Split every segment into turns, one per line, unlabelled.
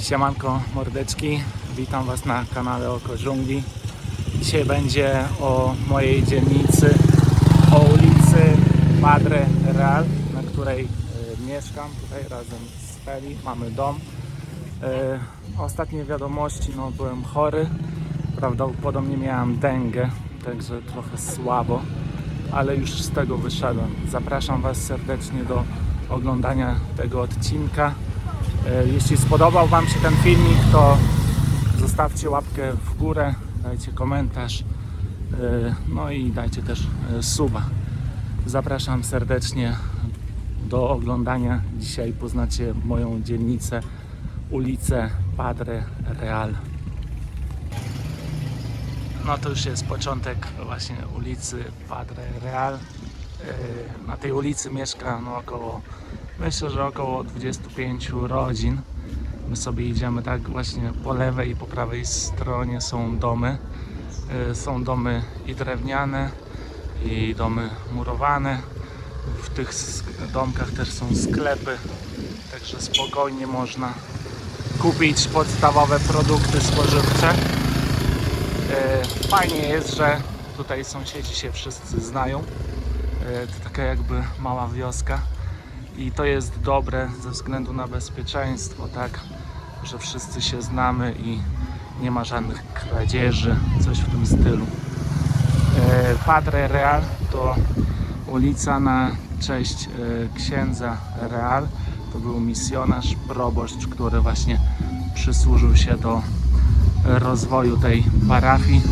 Siemanko mordeczki, witam Was na kanale Oko Dżungli. Dzisiaj będzie o mojej dzielnicy, o ulicy Padre Real, na której e, mieszkam tutaj razem z Feli, mamy dom. E, ostatnie wiadomości, no byłem chory, prawdopodobnie miałem dęgę, także trochę słabo, ale już z tego wyszedłem. Zapraszam Was serdecznie do oglądania tego odcinka. E, Jeśli spodobał Wam się ten filmik, to zostawcie łapkę w górę, dajcie komentarz, e, no i dajcie też e, suba. Zapraszam serdecznie do oglądania. Dzisiaj poznacie moją dzielnicę, ulicę Padre Real. No to już jest początek właśnie ulicy Padre Real. Na tej ulicy mieszka no około, myślę, że około 25 rodzin. My sobie idziemy tak właśnie po lewej i po prawej stronie są domy. E, Są domy i drewniane, i domy murowane. W tych domkach też są sklepy, także spokojnie można kupić podstawowe produkty spożywcze. E, Fajnie jest, że tutaj sąsiedzi się wszyscy znają. E, To taka jakby mała wioska i to jest dobre ze względu na bezpieczeństwo, tak, że wszyscy się znamy i nie ma żadnych kradzieży, coś w tym stylu. E, Padre Real to ulica na cześć e, księdza Real. To był misjonarz, proboszcz, który właśnie przysłużył się do rozwoju tej parafii.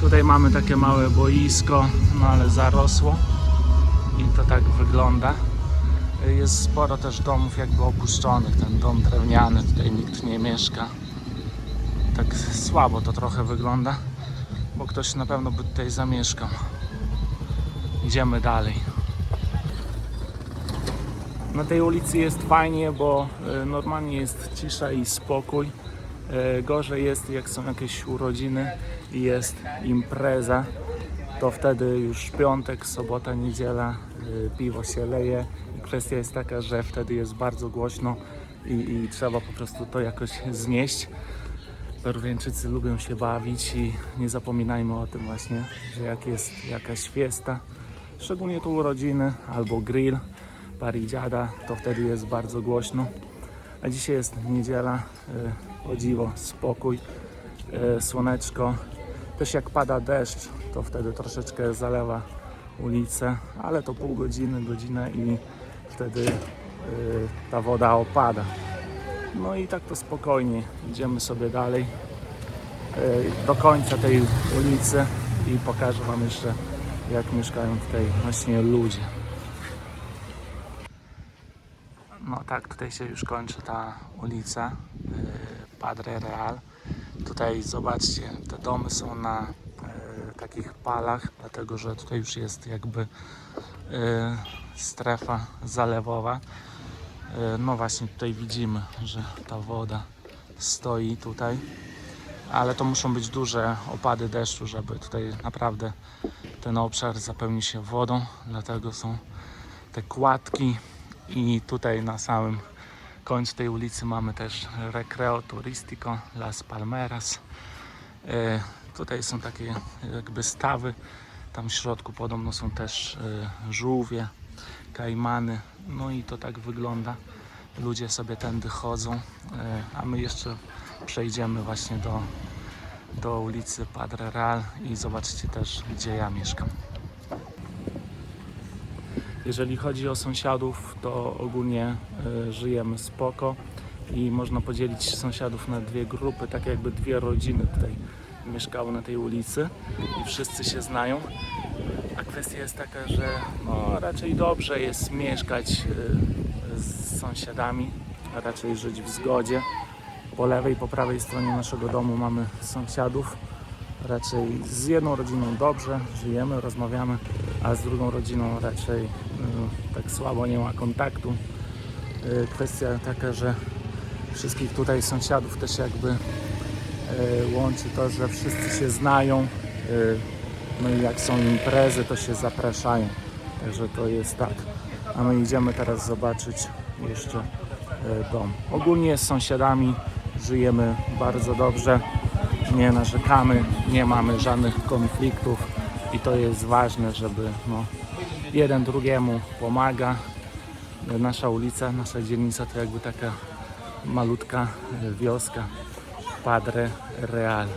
Tutaj mamy takie małe boisko, no ale zarosło i to tak wygląda. Jest sporo też domów jakby opuszczonych, ten dom drewniany, tutaj nikt nie mieszka. Tak słabo to trochę wygląda, bo ktoś na pewno by tutaj zamieszkał. Idziemy dalej. Na tej ulicy jest fajnie, bo e, normalnie jest cisza i spokój. E, Gorzej jest jak są jakieś urodziny i jest impreza, to wtedy już piątek, sobota, niedziela e, piwo się leje kwestia jest taka, że wtedy jest bardzo głośno i, i trzeba po prostu to jakoś znieść. Peruwiańczycy lubią się bawić i nie zapominajmy o tym właśnie, że jak jest jakaś fiesta, szczególnie tu urodziny albo grill, paridziada, to wtedy jest bardzo głośno. A dzisiaj jest niedziela, e, o dziwo, spokój, e, słoneczko. Też jak pada deszcz, to wtedy troszeczkę zalewa ulicę, ale to pół godziny, godzinę i wtedy e, ta woda opada. No i tak to spokojnie idziemy sobie dalej e, do końca tej ulicy i pokażę Wam jeszcze jak mieszkają tutaj właśnie ludzie. No tak, tutaj się już kończy ta ulica y, Padre Real. Tutaj zobaczcie, te domy są na y, takich palach, dlatego że tutaj już jest jakby y, strefa zalewowa. Y, No właśnie tutaj widzimy, że ta woda stoi tutaj, ale to muszą być duże opady deszczu, żeby tutaj naprawdę ten obszar zapełni się wodą, dlatego są te kładki i tutaj na samym końcu tej ulicy mamy też Recreo Turistico Las Palmeras. E, tutaj są takie jakby stawy, tam w środku podobno są też e, żółwie, kajmany, no i to tak wygląda. Ludzie sobie tędy chodzą, e, a my jeszcze przejdziemy właśnie do, do ulicy Padre Real i zobaczcie też gdzie ja mieszkam. Jeżeli chodzi o sąsiadów, to ogólnie y, żyjemy spoko i można podzielić sąsiadów na dwie grupy, tak jakby dwie rodziny tutaj mieszkały na tej ulicy i wszyscy się znają. A kwestia jest taka, że no, raczej dobrze jest mieszkać y, z sąsiadami, a raczej żyć w zgodzie. Po lewej i po prawej stronie naszego domu mamy sąsiadów. Raczej z jedną rodziną dobrze, żyjemy, rozmawiamy, a z drugą rodziną raczej y, tak słabo nie ma kontaktu. Y, kwestia taka, że wszystkich tutaj sąsiadów też jakby y, łączy to, że wszyscy się znają. y, no i jak są imprezy, to się zapraszają. Także to jest tak. A my idziemy teraz zobaczyć jeszcze dom. Ogólnie z sąsiadami żyjemy bardzo dobrze, nie narzekamy, nie mamy żadnych konfliktów i to jest ważne, żeby no, jeden drugiemu pomaga. Nasza ulica, nasza dzielnica to jakby taka malutka e, wioska Padre Real.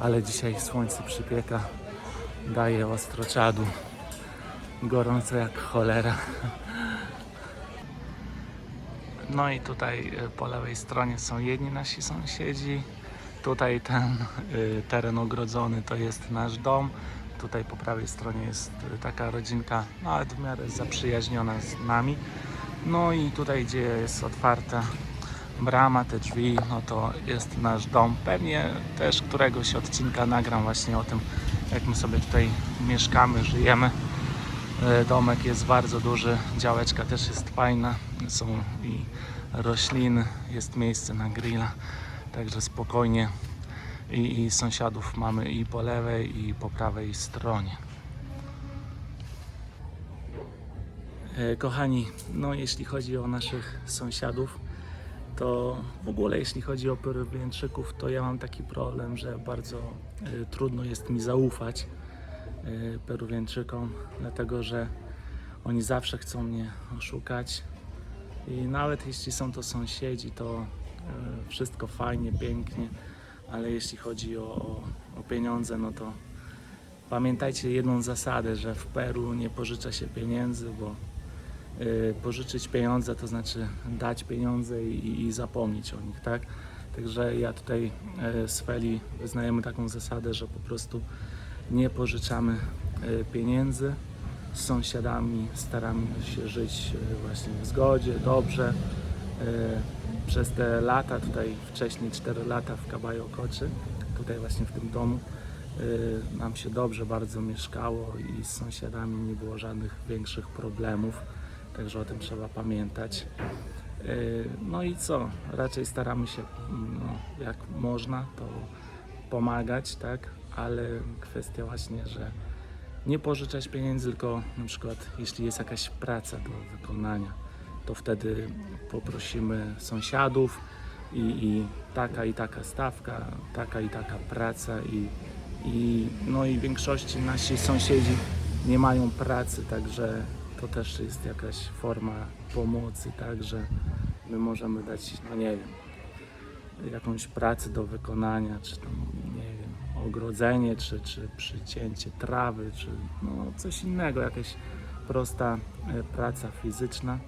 Ale dzisiaj słońce przypieka, daje ostro czadu. Gorąco jak cholera. No i tutaj e, po lewej stronie są jedni nasi sąsiedzi. Tutaj ten y, teren ogrodzony to jest nasz dom. Tutaj po prawej stronie jest y, taka rodzinka, nawet w miarę zaprzyjaźniona z nami. No i tutaj, gdzie jest otwarta brama, te drzwi, no to jest nasz dom. Pewnie też któregoś odcinka nagram właśnie o tym, jak my sobie tutaj mieszkamy, żyjemy. E, Domek jest bardzo duży, działeczka też jest fajna, są i rośliny, jest miejsce na grilla, także spokojnie i, i sąsiadów mamy i po lewej i po prawej stronie. E, Kochani, no jeśli chodzi o naszych sąsiadów, to w ogóle jeśli chodzi o Peruwianczyków, to ja mam taki problem, że bardzo e, trudno jest mi zaufać Peruwianczykom, dlatego że oni zawsze chcą mnie oszukać i nawet jeśli są to sąsiedzi, to wszystko fajnie, pięknie, ale jeśli chodzi o, o, o pieniądze, no to pamiętajcie jedną zasadę, że w Peru nie pożycza się pieniędzy, bo y, pożyczyć pieniądze to znaczy dać pieniądze i, i zapomnieć o nich, tak? Także ja tutaj y, z Feli wyznajemy taką zasadę, że po prostu nie pożyczamy y, pieniędzy. Z sąsiadami staramy się żyć y, właśnie w zgodzie, dobrze. Przez te lata, tutaj wcześniej 4 lata w Caballo Koczy, tutaj właśnie w tym domu, y, nam się dobrze bardzo mieszkało i z sąsiadami nie było żadnych większych problemów, także o tym trzeba pamiętać. Y, No i co? Raczej staramy się, no, jak można, to pomagać, tak? Ale kwestia właśnie, że nie pożyczać pieniędzy, tylko na przykład jeśli jest jakaś praca do wykonania, to wtedy poprosimy sąsiadów i, i taka i taka stawka, taka i taka praca i, i no i w większości nasi sąsiedzi nie mają pracy, także to też jest jakaś forma pomocy, tak, że my możemy dać, no nie wiem, jakąś pracę do wykonania, czy tam, nie wiem, ogrodzenie, czy, czy przycięcie trawy, czy no coś innego, jakaś prosta e, praca fizyczna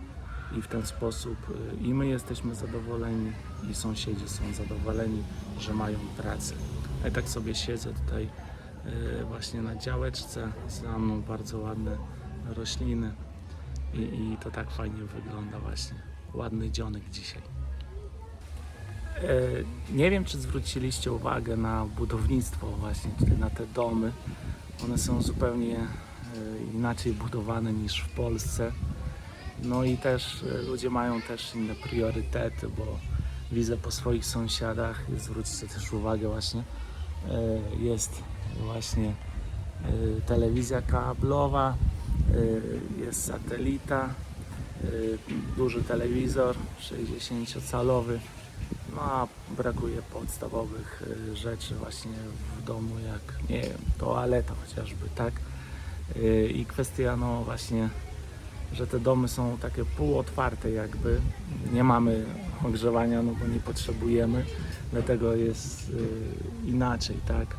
i w ten sposób e, i my jesteśmy zadowoleni i sąsiedzi są zadowoleni, że mają pracę. Ja tak sobie siedzę tutaj e, właśnie na działeczce, za mną bardzo ładne rośliny i, i to tak fajnie wygląda właśnie. Ładny dzionek dzisiaj. E, Nie wiem, czy zwróciliście uwagę na budownictwo właśnie tutaj, na te domy. One są zupełnie e, inaczej budowane niż w Polsce. No i też e, ludzie mają też inne priorytety, bo widzę po swoich sąsiadach, zwróćcie też uwagę właśnie, e, jest właśnie e, telewizja kablowa, jest satelita, duży telewizor 60-calowy, no a brakuje podstawowych rzeczy właśnie w domu, jak nie wiem, toaleta chociażby, tak? I kwestia no właśnie, że te domy są takie półotwarte jakby, nie mamy ogrzewania, no bo nie potrzebujemy, dlatego jest y, inaczej, tak?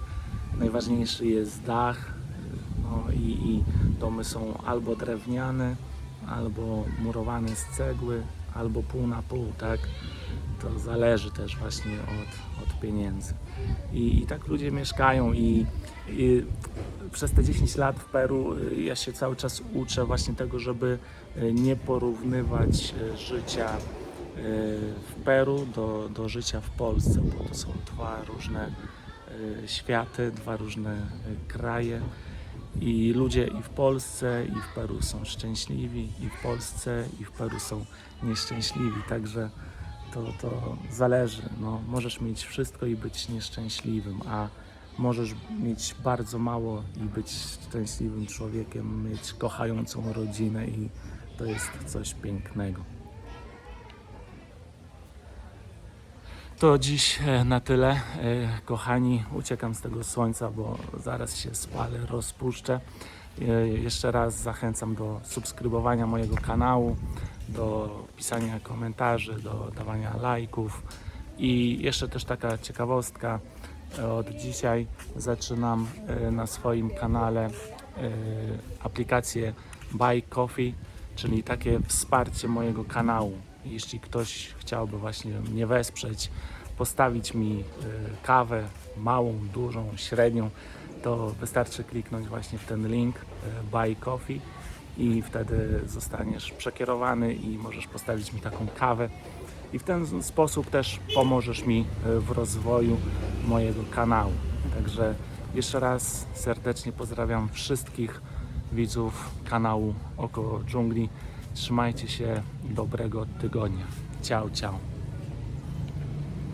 Najważniejszy jest dach, no i, i domy są albo drewniane, albo murowane z cegły, albo pół na pół, tak? To zależy też właśnie od, od pieniędzy. I, I tak ludzie mieszkają i, i przez te 10 lat w Peru y, ja się cały czas uczę właśnie tego, żeby y, nie porównywać y, życia w Peru do, do życia w Polsce, bo to są dwa różne światy, dwa różne kraje. I ludzie i w Polsce, i w Peru są szczęśliwi, i w Polsce, i w Peru są nieszczęśliwi. Także to, to zależy. No, możesz mieć wszystko i być nieszczęśliwym, a możesz mieć bardzo mało i być szczęśliwym człowiekiem, mieć kochającą rodzinę i to jest coś pięknego. To dziś e, na tyle. E, Kochani, uciekam z tego słońca, bo zaraz się spalę, rozpuszczę. E, Jeszcze raz zachęcam do subskrybowania mojego kanału, do pisania komentarzy, do dawania lajków. I jeszcze też taka ciekawostka. Od dzisiaj zaczynam na swoim kanale aplikację Buy Coffee, czyli takie wsparcie mojego kanału. Jeśli ktoś chciałby właśnie mnie wesprzeć, postawić mi e, kawę, małą, dużą, średnią, to wystarczy kliknąć właśnie w ten link e, Buy Coffee i wtedy zostaniesz przekierowany i możesz postawić mi taką kawę. I w ten sposób też pomożesz mi e, w rozwoju mojego kanału. Także jeszcze raz serdecznie pozdrawiam wszystkich widzów kanału Oko Dżungli. Trzymajcie się, dobrego tygodnia. Ciao, ciao.